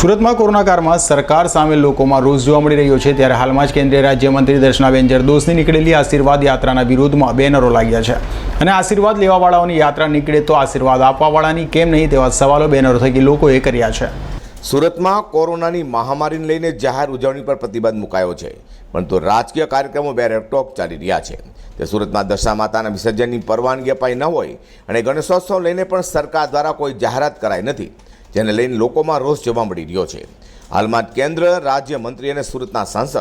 સુરતમાં કોરોના કાળમાં સરકાર સામે લોકોમાં રોષ જોવા મળી રહ્યો છે, ત્યારે હાલમાં જ કેન્દ્રીય રાજ્યમંત્રી દર્શનાબેન જરદોસની નીકળેલી આશીર્વાદ યાત્રાના વિરોધમાં બેનરો લાગ્યા છે. અને આશીર્વાદ લેવાવાળાઓની યાત્રા નીકળે તો આશીર્વાદ આપવાવાળાની કેમ નહીં તેવા સવાલો બેનરો થકી લોકોએ કર્યા છે. સુરતમાં કોરોનાની મહામારીને લઈને જાહેર ઉજવણી પર પ્રતિબંધ મુકાયો છે પરંતુ રાજકીય કાર્યક્રમો બે રેપટોપ ચાલી રહ્યા છે. તે સુરતમાં દશા માતાના વિસર્જનની પરવાનગી અપાઈ ન હોય અને ગણેશોત્સવ લઈને પણ સરકાર દ્વારા કોઈ જાહેરાત કરાઈ નથી. જેને લઈને લોકોમાં રોષ જોવા મળી રહ્યો છે. હાલમાં કેન્દ્ર, રાજ્ય મંત્રી અને સુરતના સાંસદ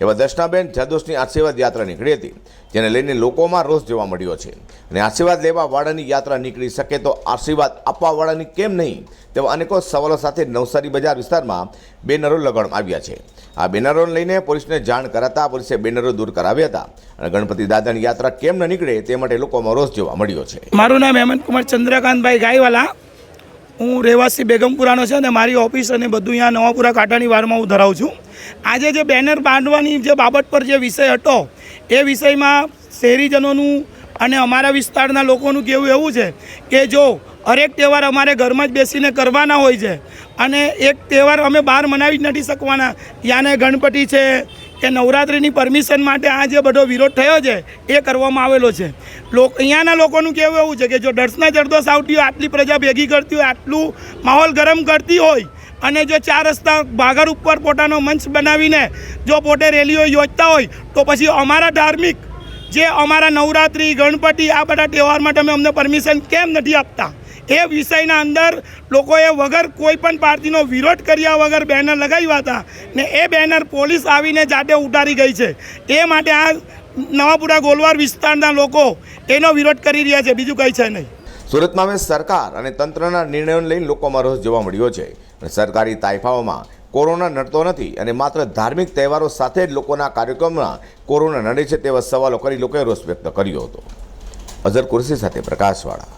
એવા દર્શનાબેન જદોશની આશીર્વાદ યાત્રા નીકળી હતી, જેને લઈને લોકોમાં રોષ જોવા મળ્યો છે. અને આશીર્વાદ લેવા વાળાની યાત્રા નીકળી શકે તો આશીર્વાદ આપવા વાળાની કેમ નહીં? તેવા અનેકો સવાલો સાથે નવસારી બજાર વિસ્તારમાં બેનરો લગાડવામાં આવ્યા છે. આ બેનરોને લઈને પોલીસને જાણ કરાતા પોલીસે બેનરો દૂર કરાવ્યા હતા. અને ગણપતિ દાદાની યાત્રા કેમ ન નીકળે તે માટે લોકોમાં રોષ જોવા મળ્યો છે. મારું નામ હેમંતકુમાર ચંદ્રકાંતભાઈ ગાયવાલા. હું રહેવાસી બેગમપુરાનો છે અને મારી ઓફિસ અને બધું અહીંયા નવાપુરા કાંટાની વારમાં હું ધરાવું છું. આજે જે બેનર બાંધવાની જે બાબત પર જે વિષય હતો, એ વિષયમાં શહેરીજનોનું અને અમારા વિસ્તારના લોકોનું કહેવું એવું છે કે જો હરેક તહેવાર અમારે ઘરમાં જ બેસીને કરવાના હોય છે અને એક તહેવાર અમે બહાર મનાવી જ નથી શકવાના. યાને ગણપતિ છે કે નવરાત્રિની પરમિશન માટે આ જે બધો વિરોધ થયો છે, એ કરવામાં આવેલો છે. અહીંયાના લોકોનું કહેવું એવું છે કે જો દર્શના જરદોશ આવતી હોય, આટલી પ્રજા ભેગી કરતી હોય, આટલું માહોલ ગરમ કરતી હોય, અને જો ચાર રસ્તા ભાગર ઉપર પોતાનો મંચ બનાવીને જો પોતે રેલીઓ યોજતા હોય, તો પછી અમારા ધાર્મિક જે અમારા નવરાત્રિ, ગણપતિ આ બધા તહેવાર માટે અમે અમને પરમિશન કેમ નથી આપતા? એ વિષયના અંદર લોકોએ વગર કોઈ પણ પાર્ટીનો વિરોધ કર્યા વગર બેનર લગાવ્યા હતા ને એ બેનર પોલીસ આવીને જાતે ઉતારી ગઈ છે. એ માટે આ નવાપુરા ગોલવાર વિસ્તારના લોકો એનો વિરોધ કરી રહ્યા છે. બીજું કંઈ છે નહીં. સુરતમાં હવે સરકાર અને તંત્રના નિર્ણયોને લઈને લોકોમાં રોષ જોવા મળ્યો છે. સરકારી તાઇફાઓમાં કોરોના નડતો નથી અને માત્ર ધાર્મિક તહેવારો સાથે જ લોકોના કાર્યક્રમમાં કોરોના નડે છે તેવા સવાલો કરી લોકોએ રોષ વ્યક્ત કર્યો હતો. અઝર કુરશી સાથે પ્રકાશવાળા.